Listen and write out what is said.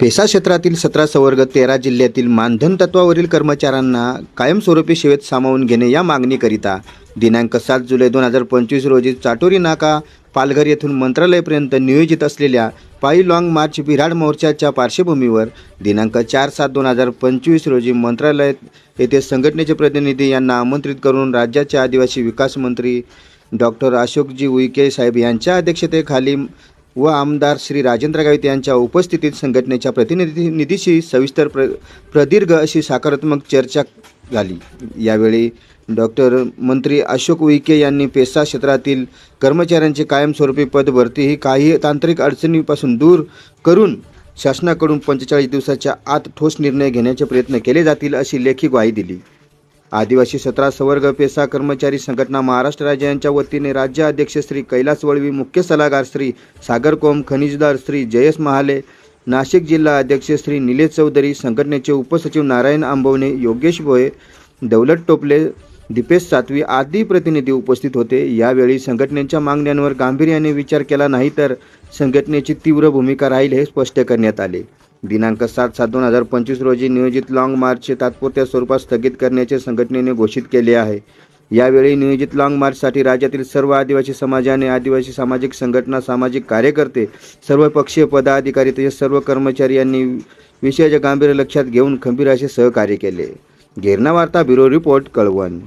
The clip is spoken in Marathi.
पेसा क्षेत्रातील सतरा संवर्ग तेरा जिल्ह्यातील मानधन तत्वावरील कर्मचाऱ्यांना कायमस्वरूपी सेवेत सामावून घेणे या मागणीकरिता दिनांक सात जुलै दोन हजार पंचवीस रोजी चाटोरी नाका पालघर येथून मंत्रालयपर्यंत नियोजित असलेल्या पायी लाँग मार्च बिराड मोर्चाच्या पार्श्वभूमीवर दिनांक चार सात दोन हजार पंचवीस रोजी मंत्रालय येथे संघटनेचे प्रतिनिधी यांना आमंत्रित करून राज्याचे आदिवासी विकास मंत्री डॉक्टर अशोकजी उईके साहेब यांच्या अध्यक्षतेखाली व आमदार श्री राजेंद्र गावित यांच्या उपस्थितीत संघटनेच्या प्रतिनिधी निधीशी सविस्तर प्र प्रदीर्घ अशी सकारात्मक चर्चा झाली. यावेळी डॉक्टर मंत्री अशोक उईके यांनी पेसा क्षेत्रातील कर्मचाऱ्यांची कायमस्वरूपी पदभरती ही काही तांत्रिक अडचणीपासून दूर करून शासनाकडून पंचेचाळीस दिवसाच्या आत ठोस निर्णय घेण्याचे प्रयत्न केले जातील अशी लेखी ग्वाही दिली. आदिवासी सतरा सवर्ग पेसा कर्मचारी संघटना महाराष्ट्र राज्य यांच्या वतीने राज्य अध्यक्ष श्री कैलास वळवी मुख्य सल्लागार श्री सागर कोम खनिजदार श्री जयेश महाले नाशिक जिल्हा अध्यक्ष श्री निलेश चौधरी संघटनेचे उपसचिव नारायण आंबवणे योगेश भोये दौलत टोपले दीपेश सातवी आदी प्रतिनिधी उपस्थित होते. यावेळी संघटनेच्या मागण्यांवर गांभीर्याने विचार केला नाही तर संघटनेची तीव्र भूमिका राहील हे स्पष्ट करण्यात आले. दिनांक सात सात दोन हजार पंचवीस रोजी नियोजित लाँग मार्चचे तात्पुरत्या स्वरूपात स्थगित करण्याचे संघटनेने घोषित केले आहे. यावेळी नियोजित लाँग मार्चसाठी राज्यातील सर्व आदिवासी समाजाने आदिवासी सामाजिक संघटना सामाजिक कार्यकर्ते सर्व पक्षीय पदाधिकारी तसेच सर्व कर्मचारी यांनी विषयाचे गांभीर्य लक्षात घेऊन खंबीर असे सहकार्य केले. गिरणा वार्ता ब्युरो रिपोर्ट कळवण.